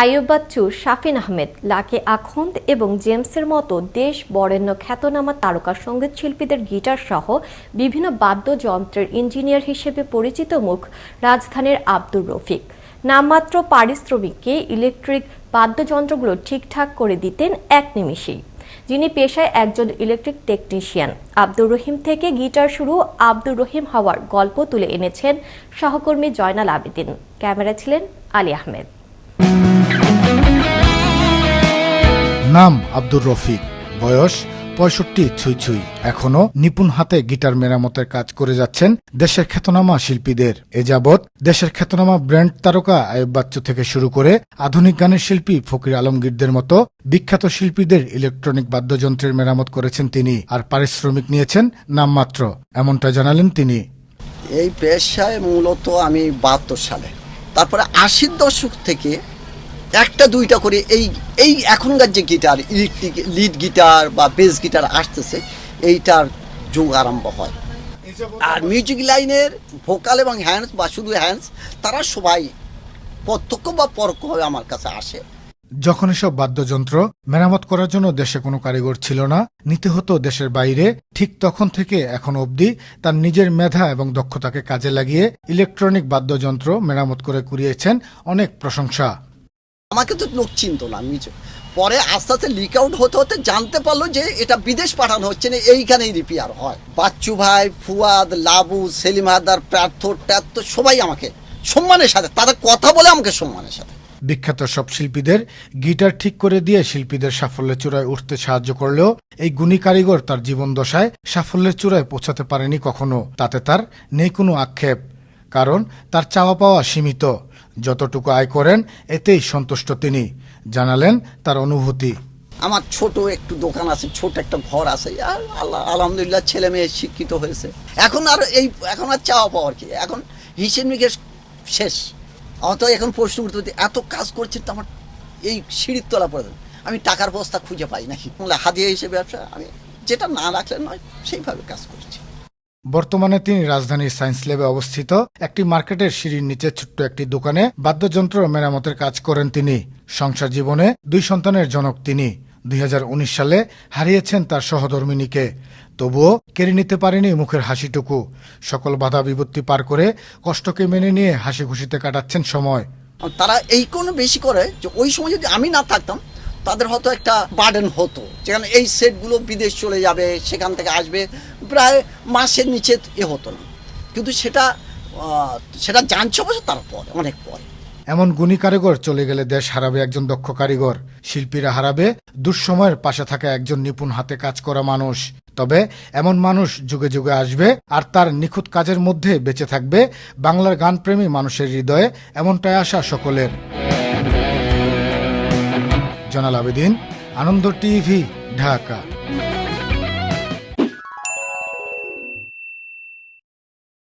আইয়ুব বাচ্চু শাফিন আহমেদ, লাকে আখন্দ এবং জেমসের মতো দেশ বরেণ্য খ্যাতনামা তারকা সংগীত শিল্পীদের গিটার সহ বিভিন্ন বাদ্যযন্ত্রের ইঞ্জিনিয়ার হিসেবে পরিচিত মুখ রাজধানীর আব্দুর রফিক। নামমাত্র পারিশ্রমিককে ইলেকট্রিক বাদ্যযন্ত্রগুলো ঠিকঠাক করে দিতেন এক নিমিষেই। যিনি পেশায় একজন ইলেকট্রিক টেকনিশিয়ান। আব্দুর রহিম থেকে গিটার শুরু আব্দুর রহিম হওয়ার গল্প তুলে এনেছেন সহকর্মী জয়নাল আবেদিন। ক্যামেরা ছিলেন আলী আহমেদ। নাম আব্দুর রফিক। বয়স পঁয়ষট্টি ছুঁই ছুঁই। এখনও নিপুণ হাতে গিটার মেরামতের কাজ করে যাচ্ছেন দেশের খ্যাতনামা শিল্পীদের। এ যাবৎ দেশের খ্যাতনামা ব্র্যান্ড তারকা আয়ুব থেকে শুরু করে আধুনিক গানের শিল্পী ফকির আলমগীরদের মতো বিখ্যাত শিল্পীদের ইলেকট্রনিক বাদ্যযন্ত্রের মেরামত করেছেন তিনি আর পারিশ্রমিক নিয়েছেন নামমাত্র। এমনটা জানালেন তিনি। এই পেশায় মূলত আমি বাহাত্তর সালে। তারপরে আশির দশক থেকে একটা, দুইটা করে এই এই এখনকার যে গিটার ইলেকট্রিক লিড গিটার বা বেস গিটার আসতেছে, এইটার যুগ আরম্ভ হয়। আর মিউজিক লাইনের ভোকাল এবং হ্যান্ডস বা শুধু হ্যান্ডস তারা সবাই প্রত্যক্ষ বা পরোক্ষভাবে আমার কাছে আসে। যখন এসব বাদ্যযন্ত্র মেরামত করার জন্য দেশে কোনো কারিগর ছিল না নিতে হতো দেশের বাইরে, ঠিক তখন থেকে এখন অবধি তার নিজের মেধা এবং দক্ষতাকে কাজে লাগিয়ে ইলেকট্রনিক বাদ্যযন্ত্র মেরামত করে কুড়িয়েছেন অনেক প্রশংসা। আমাকে তো লোক চিনতো না মিউজিক পরে আস্তে আস্তে লিক আউট হতে হতে জানতে পারল যে এটা বিদেশ পাঠানো হচ্ছে, না এইখানেই রিপেয়ার হয়। বাচ্চু ভাই, ফুয়াদ, লাবু, সেলিম হাদার প্রার্থ, ট্যার্থ, সবাই আমাকে সম্মানের সাথে, তাদের কথা বলে আমাকে সম্মানের সাথে। বিখ্যাত সব শিল্পীদের গিটার ঠিক করে দিয়ে শিল্পীদের সাফল্যের চূড়ায় উঠতে সাহায্য করলেও এই গুণী কারিগর তার জীবন দশায় সাফল্যের চূড়ায় পৌঁছাতে পারেনি কখনো। তাতে তার নেই কোনো আক্ষেপ, কারণ তার চাওয়া পাওয়া সীমিত। যতটুকু আয় করেন, এতেই সন্তুষ্ট তিনি। জানালেন তার অনুভূতি। আমার ছোট একটু দোকান আছে, ছোট একটা ঘর আছে। আর আল্লাহ, আলহামদুলিল্লাহ ছেলে মেয়ে শিক্ষিত হয়েছে। এখন আর এই, এখন আর চাওয়া পাওয়ার কি? এখন হিসেব নিকেশ শেষ। আমার তো এখন প্রশ্ন উঠতে এত কাজ করছে তো আমার এই সিঁড়ির তলা পড়ে আমি টাকার বস্তা খুঁজে পাই বলে হাদিয়া হিসেবে ব্যবসা। আমি যেটা না রাখলে নয়, সেইভাবে কাজ করছি। বর্তমানে তিনি রাজধানীর সায়েন্স ল্যাবে অবস্থিত। একটি মার্কেটের সিঁড়ির নিচে ছোট্ট একটি দোকানে বাদ্যযন্ত্র মেরামতের কাজ করেন তিনি। সংসার জীবনে দুই সন্তানের জনক তিনি। দুই হাজার উনিশ সালে হারিয়েছেন তার সহধর্মিনীকে। তবুও কেড়ে নিতে পারেনি মুখের হাসিটুকু। সকল বাধা বিপত্তি পার করে কষ্টকে মেনে নিয়ে হাসি খুশিতে কাটাচ্ছেন সময়। তারা এই কোনো বেশি করে যে ওই সময় যদি আমি না থাকতাম, তাদের হয়তো একটা বার্ডেন হতো। যেখানে এই সেটগুলো বিদেশ চলে যাবে, সেখান থেকে আসবে প্রায় মাসের নিচে এ হতো না। কিন্তু সেটা সেটা জানছে অবশ্য তারপরে, অনেক পরে। এমন গুণী কারিগর চলে গেলে দেশ হারাবে একজন দক্ষ কারিগর। শিল্পীরা হারাবে, দুঃসময়ের পাশে থাকা একজন নিপুণ হাতে কাজ করা মানুষ। তবে এমন মানুষ যুগে যুগে আসবে, আর তার নিখুঁত কাজের মধ্যে বেঁচে থাকবে বাংলার গানপ্রেমী মানুষের হৃদয়ে এমনটাই আশা সকলের। জনাল আবেদিন, আনন্দ টিভি, ঢাকা।